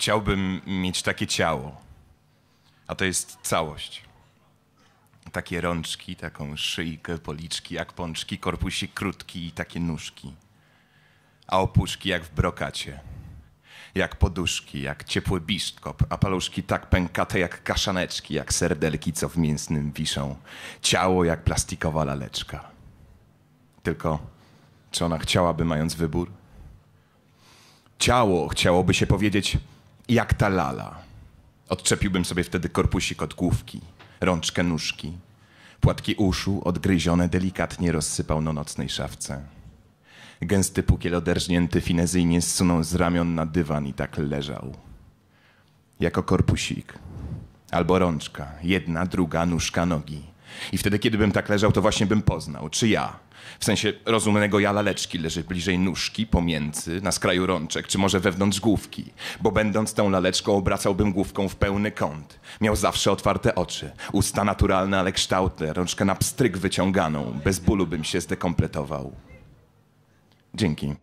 Chciałbym mieć takie ciało, a to jest całość. Takie rączki, taką szyjkę, policzki jak pączki, korpusik krótki i takie nóżki. A opuszki jak w brokacie. Jak poduszki, jak ciepły biszkop, a paluszki tak pękate jak kaszaneczki, jak serdelki, co w mięsnym wiszą. Ciało jak plastikowa laleczka. Tylko, czy ona chciałaby, mając wybór? Ciało chciałoby się powiedzieć, jak ta lala. Odczepiłbym sobie wtedy korpusik od główki, rączkę nóżki. Płatki uszu, odgryzione, delikatnie rozsypał na nocnej szafce. Gęsty pukiel oderżnięty finezyjnie zsunął z ramion na dywan i tak leżał. Jako korpusik. Albo rączka, jedna, druga, nóżka, nogi. I wtedy, kiedy bym tak leżał, to właśnie bym poznał, czy ja, w sensie rozumnego ja laleczki, leży bliżej nóżki, pomiędzy, na skraju rączek, czy może wewnątrz główki. Bo będąc tą laleczką, obracałbym główką w pełny kąt. Miał zawsze otwarte oczy, usta naturalne, ale kształtne, rączkę na pstryk wyciąganą. Bez bólu bym się zdekompletował. Dzięki.